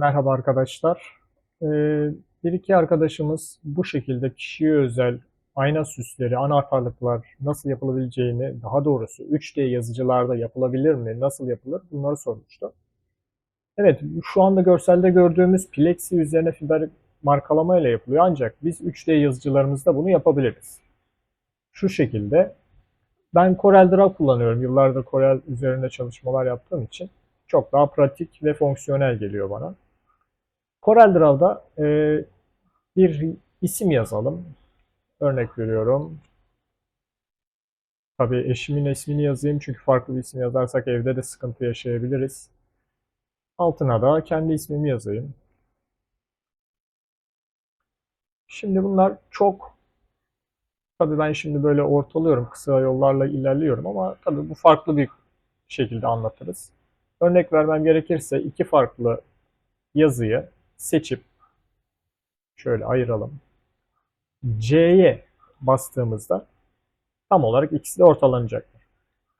Merhaba arkadaşlar. Ee, bir iki arkadaşımız bu şekilde kişiye özel ayna süsleri, anahtarlıklar nasıl yapılabileceğini, daha doğrusu 3D yazıcılarda yapılabilir mi, nasıl yapılır bunları sormuştu. Evet, şu anda görselde gördüğümüz plexi üzerine fiber markalama ile yapılıyor ancak biz 3D yazıcılarımızda bunu yapabiliriz. Şu şekilde ben CorelDRAW kullanıyorum. Yıllardır Corel üzerinde çalışmalar yaptığım için çok daha pratik ve fonksiyonel geliyor bana. CorelDRAW'da e, bir isim yazalım. Örnek veriyorum. Tabii eşimin ismini yazayım çünkü farklı bir isim yazarsak evde de sıkıntı yaşayabiliriz. Altına da kendi ismimi yazayım. Şimdi bunlar çok tabii ben şimdi böyle ortalıyorum kısa yollarla ilerliyorum ama tabii bu farklı bir şekilde anlatırız. Örnek vermem gerekirse iki farklı yazıyı seçip şöyle ayıralım. C'ye bastığımızda tam olarak ikisi de ortalanacaktır.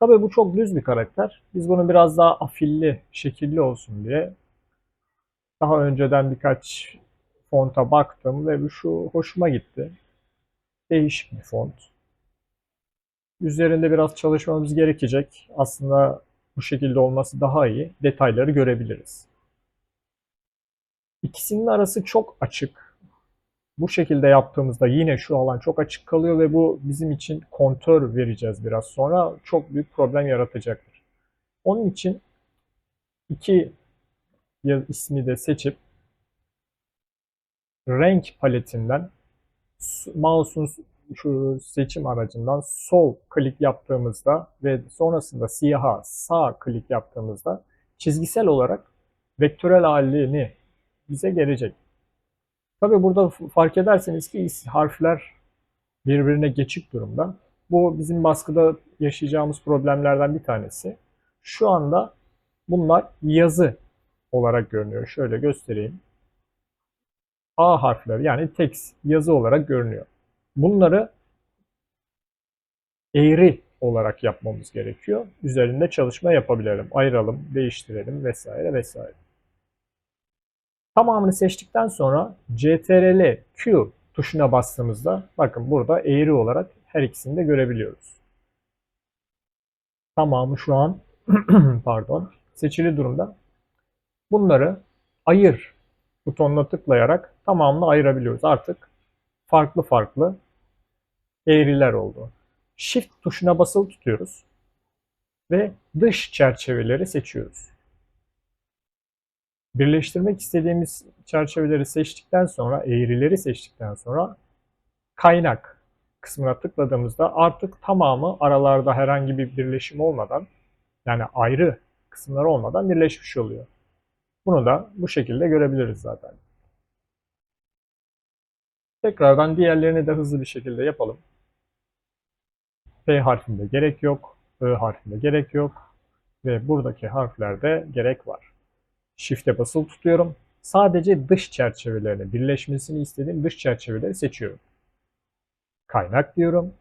Tabii bu çok düz bir karakter. Biz bunu biraz daha afilli, şekilli olsun diye daha önceden birkaç fonta baktım ve bu şu hoşuma gitti. Değişik bir font. Üzerinde biraz çalışmamız gerekecek. Aslında bu şekilde olması daha iyi. Detayları görebiliriz. İkisinin arası çok açık. Bu şekilde yaptığımızda yine şu alan çok açık kalıyor ve bu bizim için kontör vereceğiz biraz sonra. Çok büyük problem yaratacaktır. Onun için iki ismi de seçip renk paletinden mouse'un şu seçim aracından sol klik yaptığımızda ve sonrasında siyaha sağ klik yaptığımızda çizgisel olarak vektörel halini bize gelecek. Tabi burada fark ederseniz ki harfler birbirine geçik durumda. Bu bizim baskıda yaşayacağımız problemlerden bir tanesi. Şu anda bunlar yazı olarak görünüyor. Şöyle göstereyim. A harfleri yani text yazı olarak görünüyor. Bunları eğri olarak yapmamız gerekiyor. Üzerinde çalışma yapabilirim. Ayıralım, değiştirelim vesaire vesaire. Tamamını seçtikten sonra CTRL Q tuşuna bastığımızda bakın burada eğri olarak her ikisini de görebiliyoruz. Tamamı şu an pardon seçili durumda. Bunları ayır butonuna tıklayarak tamamını ayırabiliyoruz. Artık farklı farklı eğriler oldu. Shift tuşuna basılı tutuyoruz ve dış çerçeveleri seçiyoruz. Birleştirmek istediğimiz çerçeveleri seçtikten sonra, eğrileri seçtikten sonra kaynak kısmına tıkladığımızda artık tamamı aralarda herhangi bir birleşim olmadan yani ayrı kısımlar olmadan birleşmiş oluyor. Bunu da bu şekilde görebiliriz zaten. Tekrardan diğerlerini de hızlı bir şekilde yapalım. P harfinde gerek yok, Ö harfinde gerek yok ve buradaki harflerde gerek var. Shift'e basılı tutuyorum. Sadece dış çerçevelerini, birleşmesini istediğim dış çerçeveleri seçiyorum. Kaynak diyorum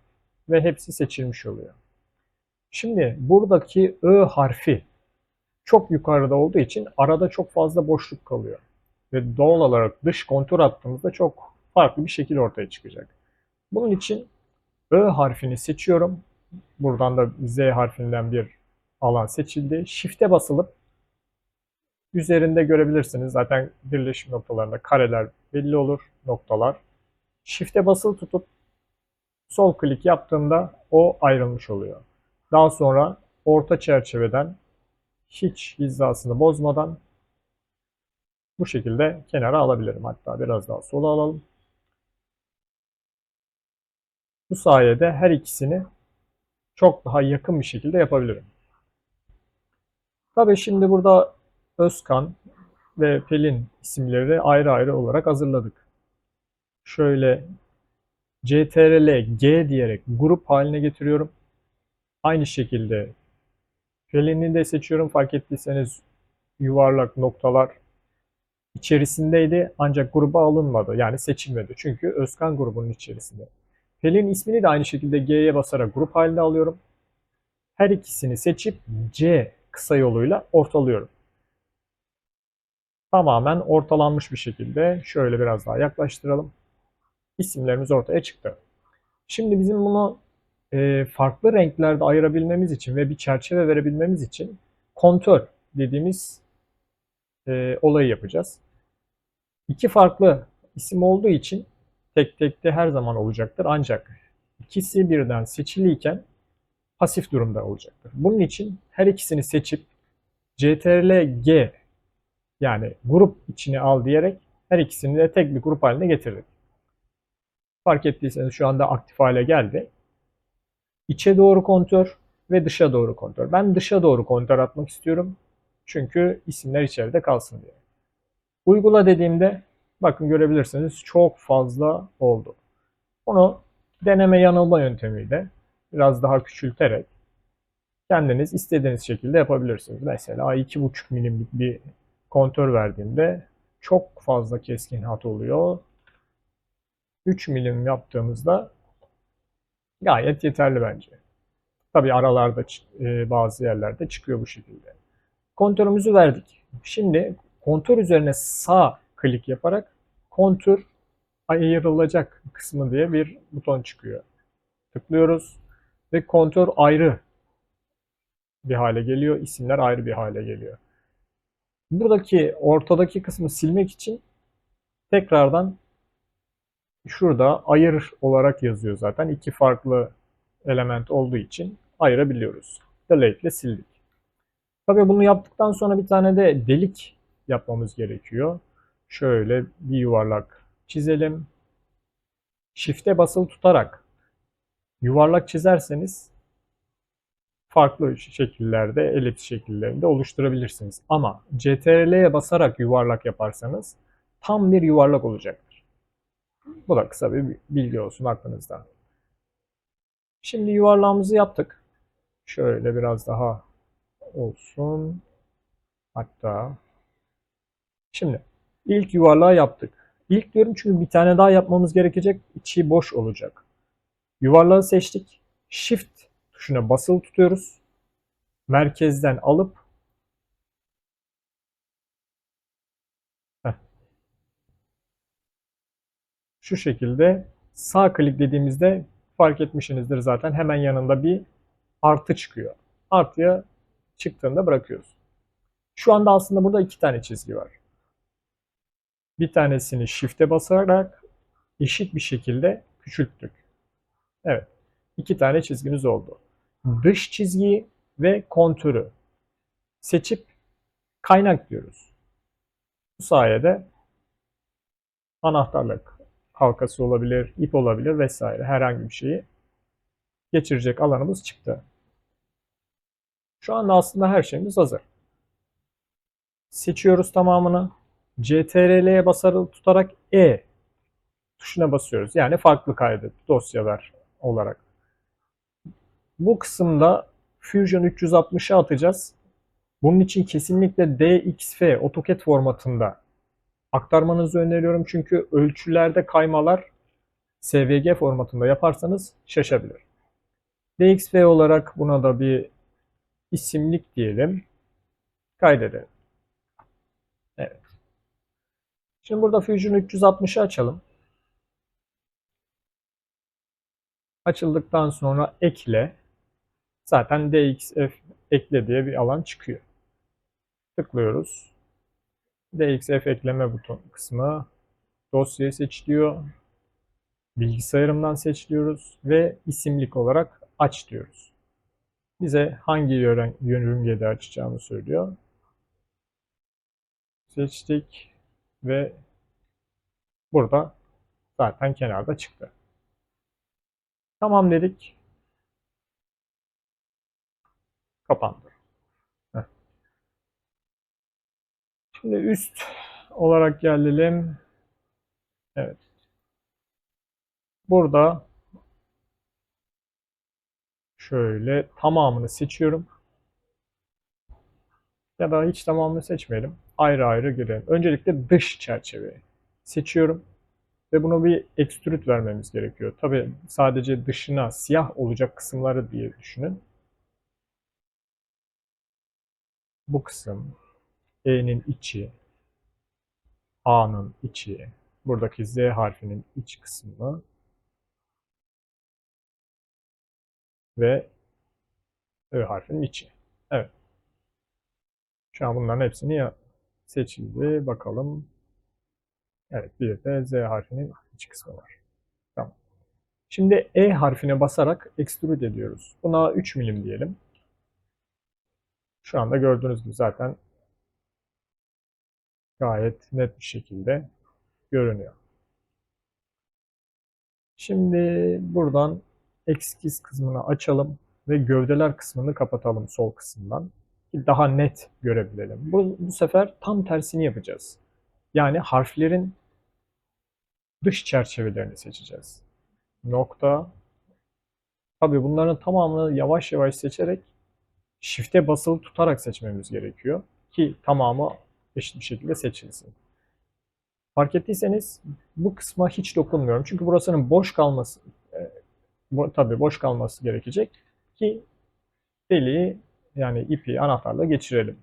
ve hepsi seçilmiş oluyor. Şimdi buradaki Ö harfi çok yukarıda olduğu için arada çok fazla boşluk kalıyor. Ve doğal olarak dış kontur attığımızda çok farklı bir şekil ortaya çıkacak. Bunun için Ö harfini seçiyorum. Buradan da Z harfinden bir alan seçildi. Shift'e basılıp Üzerinde görebilirsiniz. Zaten birleşim noktalarında kareler belli olur. Noktalar. Shift'e basılı tutup sol klik yaptığımda o ayrılmış oluyor. Daha sonra orta çerçeveden hiç hizasını bozmadan bu şekilde kenara alabilirim. Hatta biraz daha sola alalım. Bu sayede her ikisini çok daha yakın bir şekilde yapabilirim. Tabii şimdi burada Özkan ve Pelin isimleri ayrı ayrı olarak hazırladık. Şöyle CTRL G diyerek grup haline getiriyorum. Aynı şekilde Pelin'i de seçiyorum. Fark ettiyseniz yuvarlak noktalar içerisindeydi ancak gruba alınmadı. Yani seçilmedi. Çünkü Özkan grubunun içerisinde. Pelin ismini de aynı şekilde G'ye basarak grup haline alıyorum. Her ikisini seçip C kısa yoluyla ortalıyorum. Tamamen ortalanmış bir şekilde şöyle biraz daha yaklaştıralım. İsimlerimiz ortaya çıktı. Şimdi bizim bunu e, farklı renklerde ayırabilmemiz için ve bir çerçeve verebilmemiz için kontör dediğimiz e, olayı yapacağız. İki farklı isim olduğu için tek tekte her zaman olacaktır. Ancak ikisi birden seçiliyken pasif durumda olacaktır. Bunun için her ikisini seçip CTRL G yani grup içine al diyerek her ikisini de tek bir grup haline getirdik. Fark ettiyseniz şu anda aktif hale geldi. İçe doğru kontör ve dışa doğru kontör. Ben dışa doğru kontör atmak istiyorum. Çünkü isimler içeride kalsın diye. Uygula dediğimde bakın görebilirsiniz çok fazla oldu. Onu deneme yanılma yöntemiyle biraz daha küçülterek kendiniz istediğiniz şekilde yapabilirsiniz. Mesela 2,5 milimlik bir kontör verdiğimde çok fazla keskin hat oluyor. 3 milim yaptığımızda gayet yeterli bence. Tabi aralarda e, bazı yerlerde çıkıyor bu şekilde. Kontörümüzü verdik. Şimdi kontör üzerine sağ klik yaparak kontür ayrılacak kısmı diye bir buton çıkıyor. Tıklıyoruz ve kontör ayrı bir hale geliyor. İsimler ayrı bir hale geliyor. Buradaki ortadaki kısmı silmek için tekrardan şurada ayır olarak yazıyor zaten. iki farklı element olduğu için ayırabiliyoruz. Delete ile sildik. Tabii bunu yaptıktan sonra bir tane de delik yapmamız gerekiyor. Şöyle bir yuvarlak çizelim. Shift'e basılı tutarak yuvarlak çizerseniz farklı şekillerde, elips şekillerinde oluşturabilirsiniz. Ama CTRL'ye basarak yuvarlak yaparsanız tam bir yuvarlak olacaktır. Bu da kısa bir bilgi olsun aklınızda. Şimdi yuvarlağımızı yaptık. Şöyle biraz daha olsun. Hatta şimdi ilk yuvarlağı yaptık. İlk diyorum çünkü bir tane daha yapmamız gerekecek. İçi boş olacak. Yuvarlağı seçtik. Shift tuşuna basılı tutuyoruz. Merkezden alıp şu şekilde sağ klik dediğimizde fark etmişsinizdir zaten hemen yanında bir artı çıkıyor. Artıya çıktığında bırakıyoruz. Şu anda aslında burada iki tane çizgi var. Bir tanesini shift'e basarak eşit bir şekilde küçülttük. Evet. iki tane çizgimiz oldu dış çizgiyi ve kontürü seçip kaynak diyoruz. Bu sayede anahtarlık halkası olabilir, ip olabilir vesaire herhangi bir şeyi geçirecek alanımız çıktı. Şu anda aslında her şeyimiz hazır. Seçiyoruz tamamını. CTRL'ye basarı tutarak E tuşuna basıyoruz. Yani farklı kaydet dosyalar olarak. Bu kısımda Fusion 360'ı atacağız. Bunun için kesinlikle DXF AutoCAD formatında aktarmanızı öneriyorum. Çünkü ölçülerde kaymalar SVG formatında yaparsanız şaşabilir. DXF olarak buna da bir isimlik diyelim. Kaydedelim. Evet. Şimdi burada Fusion 360'ı açalım. Açıldıktan sonra ekle zaten DXF ekle diye bir alan çıkıyor. Tıklıyoruz. DXF ekleme buton kısmı dosyayı seç diyor. Bilgisayarımdan seç diyoruz ve isimlik olarak aç diyoruz. Bize hangi yörüngede açacağımı söylüyor. Seçtik ve burada zaten kenarda çıktı. Tamam dedik. Kapandı. Heh. Şimdi üst olarak gelelim. Evet. Burada şöyle tamamını seçiyorum. Ya da hiç tamamını seçmeyelim. Ayrı ayrı girelim. Öncelikle dış çerçeveyi seçiyorum. Ve bunu bir extrude vermemiz gerekiyor. Tabi sadece dışına siyah olacak kısımları diye düşünün. Bu kısım E'nin içi A'nın içi, buradaki Z harfinin iç kısmı ve Ö harfinin içi. Evet. Şu an bunların hepsini seçildi. Bakalım. Evet bir de Z harfinin iç kısmı var. Tamam. Şimdi E harfine basarak extrude ediyoruz. Buna 3 milim diyelim. Şu anda gördüğünüz gibi zaten gayet net bir şekilde görünüyor. Şimdi buradan eskiz kısmını açalım ve gövdeler kısmını kapatalım sol kısımdan. Daha net görebilelim. Bu, bu sefer tam tersini yapacağız. Yani harflerin dış çerçevelerini seçeceğiz. Nokta. Tabii bunların tamamını yavaş yavaş seçerek Shift'e basılı tutarak seçmemiz gerekiyor ki tamamı eşit bir şekilde seçilsin. Fark ettiyseniz bu kısma hiç dokunmuyorum. Çünkü burasının boş kalması e, tabii boş kalması gerekecek ki deliği yani ipi anahtarla geçirelim.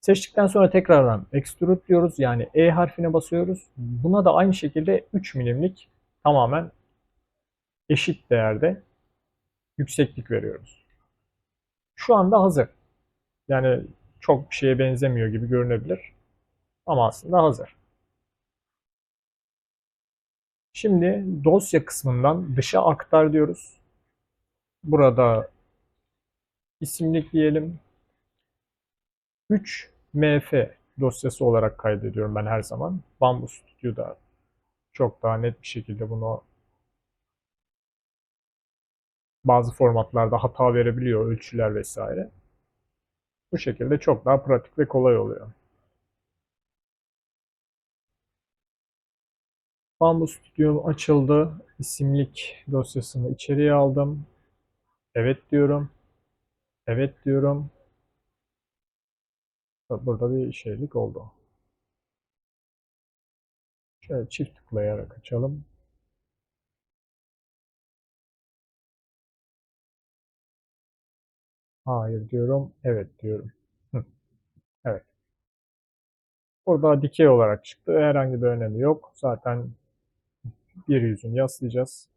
Seçtikten sonra tekrardan extrude diyoruz. Yani E harfine basıyoruz. Buna da aynı şekilde 3 milimlik tamamen eşit değerde yükseklik veriyoruz. Şu anda hazır. Yani çok bir şeye benzemiyor gibi görünebilir. Ama aslında hazır. Şimdi dosya kısmından dışa aktar diyoruz. Burada isimlik diyelim. 3 MF dosyası olarak kaydediyorum ben her zaman. Bamboo Studio'da çok daha net bir şekilde bunu bazı formatlarda hata verebiliyor ölçüler vesaire. Bu şekilde çok daha pratik ve kolay oluyor. Bamboo Studio açıldı. İsimlik dosyasını içeriye aldım. Evet diyorum. Evet diyorum. Burada bir şeylik oldu. Şöyle çift tıklayarak açalım. Hayır diyorum. Evet diyorum. Hı. Evet. Burada dikey olarak çıktı. Herhangi bir önemi yok. Zaten bir yüzünü yaslayacağız.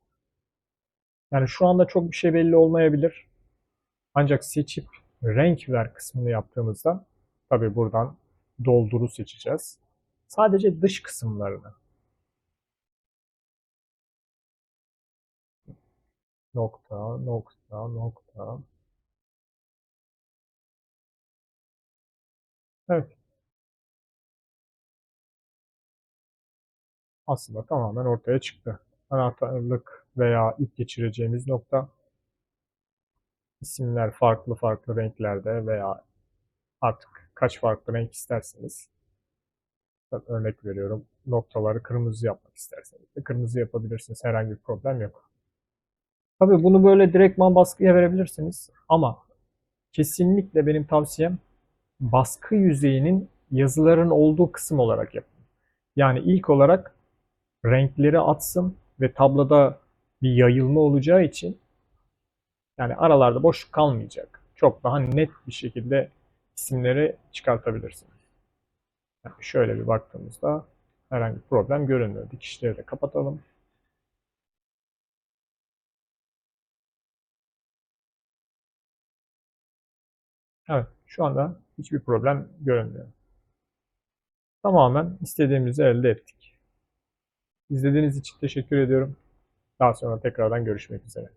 Yani şu anda çok bir şey belli olmayabilir. Ancak seçip renk ver kısmını yaptığımızda tabi buradan dolduru seçeceğiz. Sadece dış kısımlarını. Nokta, nokta, nokta. Evet. Aslında tamamen ortaya çıktı. Anahtarlık veya ip geçireceğimiz nokta isimler farklı farklı renklerde veya artık kaç farklı renk isterseniz örnek veriyorum noktaları kırmızı yapmak isterseniz de kırmızı yapabilirsiniz. Herhangi bir problem yok. Tabii bunu böyle direktman baskıya verebilirsiniz ama kesinlikle benim tavsiyem baskı yüzeyinin yazıların olduğu kısım olarak yapın. Yani ilk olarak renkleri atsın ve tabloda bir yayılma olacağı için yani aralarda boş kalmayacak. Çok daha net bir şekilde isimleri çıkartabilirsiniz. Yani şöyle bir baktığımızda herhangi bir problem görünmüyor. Dikişleri de kapatalım. Evet, şu anda hiçbir problem görünmüyor. Tamamen istediğimizi elde ettik. İzlediğiniz için teşekkür ediyorum. Daha sonra tekrardan görüşmek üzere.